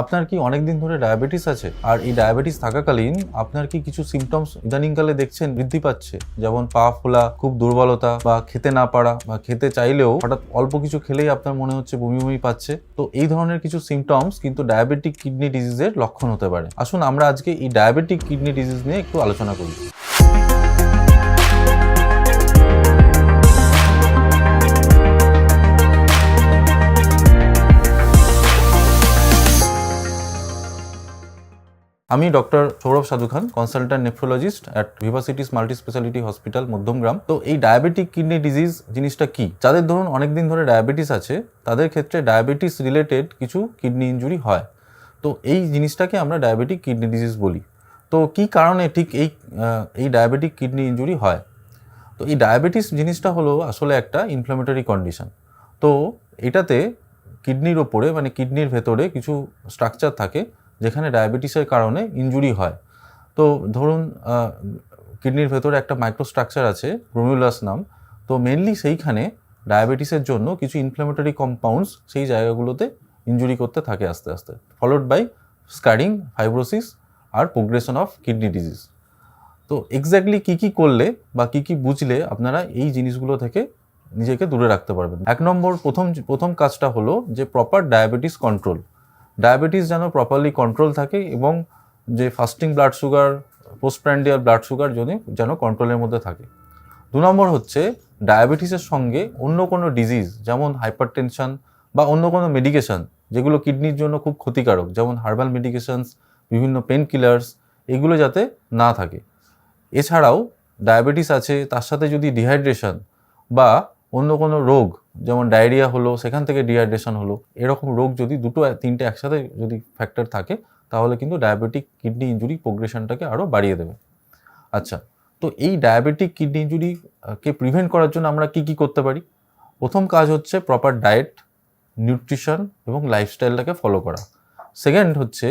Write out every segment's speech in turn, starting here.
আপনার কি অনেক দিন ধরে ডায়াবেটিস আছে? আর এই ডায়াবেটিস থাকাকালীন আপনার কি কিছু সিমটমস ইদানিংকালে দেখছেন বৃদ্ধি পাচ্ছে? যেমন পা ফোলা, খুব দুর্বলতা বা খেতে না পারা বা খেতে চাইলেও হঠাৎ অল্প কিছু খেলেই আপনার মনে হচ্ছে বমি বমি পাচ্ছে। তো এই ধরনের কিছু সিমটমস কিন্তু ডায়াবেটিক কিডনি ডিজিজের লক্ষণ হতে পারে। আসুন আমরা আজকে এই ডায়াবেটিক কিডনি ডিজিজ নিয়ে একটু আলোচনা করি। আমি doctor Sourav Sadhu Khan consultant nephrologist at Vivacitis multi speciality hospital Madhyamgram. তো এই ডায়াবেটিক কিডনি ডিজিজ জিনিসটা কি? যাদের ধরুন অনেক দিন ধরে ডায়াবেটিস আছে, তাদের ক্ষেত্রে ডায়াবেটিস রিলেটেড কিছু কিডনি ইনজুরি হয়। তো এই জিনিসটাকে আমরা ডায়াবেটিক কিডনি ডিজিজ বলি। তো কি কারণে ঠিক এই এই ডায়াবেটিক কিডনি ইনজুরি হয়? তো এই ডায়াবেটিস জিনিসটা হলো আসলে একটা ইনফ্লামেটরি কন্ডিশন তো এটাতে কিডনির ওপরে মানে কিডনির ভেতরে কিছু স্ট্রাকচার থাকে যেখানে ডায়াবেটিসের কারণে ইনজুরি হয়। তো ধরুন কিডনির ভেতরে একটা মাইক্রোস্ট্রাকচার আছে গ্রোমিউলাস নাম। তো মেনলি সেইখানে ডায়াবেটিসের জন্য কিছু ইনফ্লামেটরি কম্পাউন্ডস সেই জায়গাগুলোতে ইনজুরি করতে থাকে আস্তে আস্তে। ফলোড বাই স্কারিং ফাইব্রোসিস আর প্রোগ্রেশন অফ কিডনি ডিজিজ তো এক্স্যাক্টলি কী কী করলে বা কী কী বুঝলে আপনারা এই জিনিসগুলো থেকে নিজেকে দূরে রাখতে পারবেন। এক নম্বর প্রথম প্রথম কাজটা হলো যে প্রপার ডায়াবেটিস কন্ট্রোল ডায়াবেটিস যেন প্রপারলি কন্ট্রোল থাকে এবং যে fasting blood sugar postprandial blood sugar যদি যেন কন্ট্রোলের মধ্যে থাকে। দু নম্বর হচ্ছে ডায়াবেটিসের সঙ্গে অন্য কোনো ডিজিজ যেমন হাইপারটেনশন বা অন্য কোনো মেডিকেশন যেগুলো কিডনির জন্য খুব ক্ষতিকারক, যেমন হার্বাল মেডিকেশনস বিভিন্ন পেন কিলার্স এগুলো যাতে না থাকে। এছাড়াও ডায়াবেটিস আছে, তার সাথে যদি ডিহাইড্রেশন বা অন্য কোনো রোগ যেমন ডায়রিয়া হলো, সেখান থেকে ডিহাইড্রেশন হলো, এরকম রোগ যদি দুটো, তিনটে একসাথে যদি ফ্যাক্টর থাকে, তাহলে কিন্তু ডায়াবেটিক কিডনি ইঞ্জুরি প্রোগ্রেশনটাকে আরও বাড়িয়ে দেবে। আচ্ছা তো এই ডায়াবেটিক কিডনি ইঞ্জুরি কে প্রিভেন্ট করার জন্য আমরা কি কি করতে পারি? প্রথম কাজ হচ্ছে প্রপার ডায়েট নিউট্রিশন এবং লাইফস্টাইলটাকে ফলো করা। সেকেন্ড হচ্ছে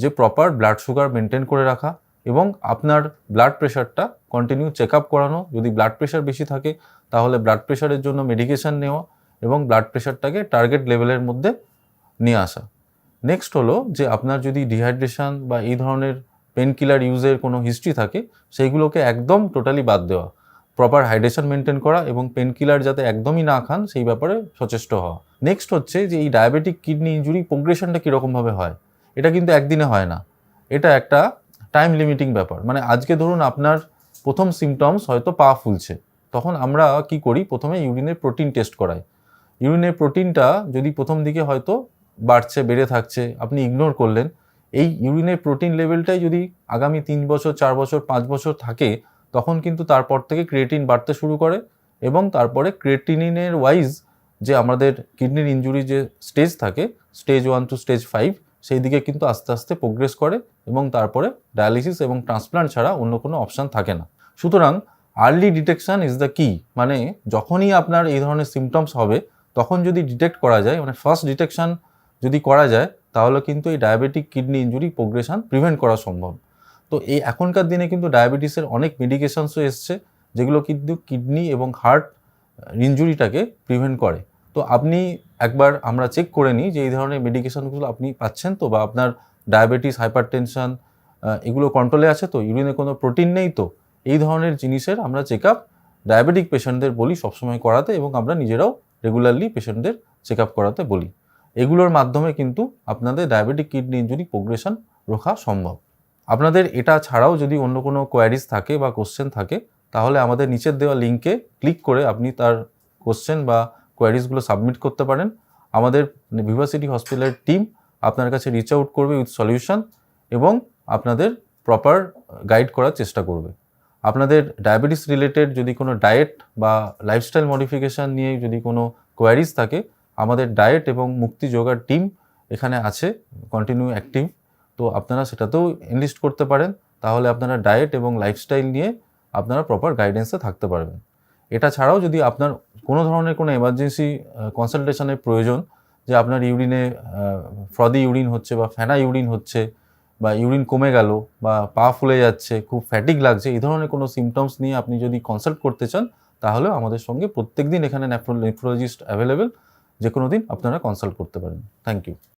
যে প্রপার ব্লাড সুগার মেনটেন করে রাখা এবং আপনার ব্লাড প্রেশারটা কন্টিনিউ চেক আপ করানো। যদি ব্লাড প্রেশার বেশি থাকে, তাহলে ব্লাড প্রেশারের জন্য মেডিকেশন নেওয়া এবং ব্লাড প্রেশারটাকে টার্গেট লেভেলের মধ্যে নিয়ে আসা। নেক্সট হলো যে আপনার যদি ডিহাইড্রেশন বা এই ধরনের পেন কিলার ইউজের কোনো হিস্ট্রি থাকে, সেইগুলোকে একদম টোটালি বাদ দেওয়া। প্রপার হাইড্রেশন মেনটেন করা এবং পেন কিলার যাতে একদমই না খান, সেই ব্যাপারে সচেষ্ট হওয়া। নেক্সট হচ্ছে যে এই ডায়াবেটিক কিডনি ইঞ্জুরি প্রোগ্রেশনটা কীরকমভাবে হয়, এটা কিন্তু একদিনে হয় না। এটা একটা টাইম লিমিটিং ব্যাপার। মানে আজকে ধরুন আপনার প্রথম সিমটমস হয়তো পা ফুলছে। তখন আমরা কি করি? প্রথমে ইউরিনের প্রোটিন টেস্ট করাই। ইউরিনের প্রোটিনটা যদি প্রথম দিকে হয়তো বাড়ছে, বেড়ে থাকছে, আপনি ইগনোর করলেন, এই ইউরিনের প্রোটিন লেভেলটাই যদি আগামী তিন বছর, চার বছর, পাঁচ বছর থাকে, তখন কিন্তু তারপর থেকে ক্রিয়েটিন বাড়তে শুরু করে এবং তারপরে ক্রিয়েটিনিনের ওয়াইজ যে আমাদের কিডনির ইঞ্জুরি যে স্টেজ থাকে stage one two stage five সেই দিকে কিন্তু আস্তে আস্তে প্রোগ্রেস করে এবং তারপরে ডায়ালিসিস এবং ট্রান্সপ্লান্ট ছাড়া অন্য কোনো অপশান থাকে না। সুতরাং আর্লি ডিটেকশন ইজ দ্য কি মানে যখনই আপনার এই ধরনের সিমটমস হবে, তখন যদি ডিটেক্ট করা যায় মানে ফার্স্ট ডিটেকশন যদি করা যায়, তাহলে কিন্তু এই diabetic kidney injury progression prevent করা সম্ভব। তো এই এখনকার দিনে কিন্তু ডায়াবেটিসের অনেক মেডিকেশনসও এসছে, যেগুলো কিন্তু কিডনি এবং হার্ট ইঞ্জুরিটাকে প্রিভেন্ট করে। তো আপনি একবার আমরা চেক করে নিই যে এই ধরনের মেডিকেশনগুলো আপনি পাচ্ছেন তো বা আপনার ডায়াবেটিস হাইপার টেনশন এগুলো কন্ট্রোলে আছে তো? ইউরিনে কোনো প্রোটিন নেই তো? এই ধরনের জিনিসের আমরা চেক আপ ডায়াবেটিক পেশেন্টদের বলি সবসময় করাতে এবং আমরা নিজেরাও রেগুলারলি পেশেন্টদের চেক আপ করাতে বলি। এগুলোর মাধ্যমে কিন্তু আপনাদের ডায়াবেটিক কিডনি ইঞ্জুরি প্রোগ্রেশন রোখা সম্ভব। আপনাদের এটা ছাড়াও যদি অন্য কোনো কোয়ারিজ থাকে বা কোশ্চেন থাকে, তাহলে আমাদের নিচের দেওয়া লিঙ্কে ক্লিক করে আপনি তার কোশ্চেন বা কোয়ারিজগুলো সাবমিট করতে পারেন। আমাদের ভিভাসিটি হসপিটালের টিম আপনার কাছে রিচ আউট করবে উইথ সলিউশন এবং আপনাদের প্রপার গাইড করার চেষ্টা করবে। আপনাদের ডায়াবেটিস রিলেটেড যদি কোনো ডায়েট বা লাইফস্টাইল মডিফিকেশান নিয়ে যদি কোনো কোয়ারিজ থাকে, আমাদের ডায়েট এবং মুক্তি যোগার টিম এখানে আছে কন্টিনিউ অ্যাক্টিভ তো আপনারা সেটাতেও এনলিস্ট করতে পারেন, তাহলে আপনারা ডায়েট এবং লাইফস্টাইল নিয়ে আপনারা প্রপার গাইডেন্সে থাকতে পারবেন। এটা ছাড়াও যদি আপনার কোনো ধরনের কোনো এমার্জেন্সি কনসালটেশনের প্রয়োজন, যে আপনার ইউরিনে ফ্রদি ইউরিন হচ্ছে বা ফেনা ইউরিন হচ্ছে বা ইউরিন কমে গেল বা পা ফুলে যাচ্ছে, খুব ফ্যাটিক লাগছে, এই ধরনের কোনো সিমটমস নিয়ে আপনি যদি কনসাল্ট করতে চান, তাহলেও আমাদের সঙ্গে প্রত্যেক দিন এখানে নেফ্রোলজিস্ট অ্যাভেলেবেল যে কোনো দিন আপনারা কনসাল্ট করতে পারেন। Thank you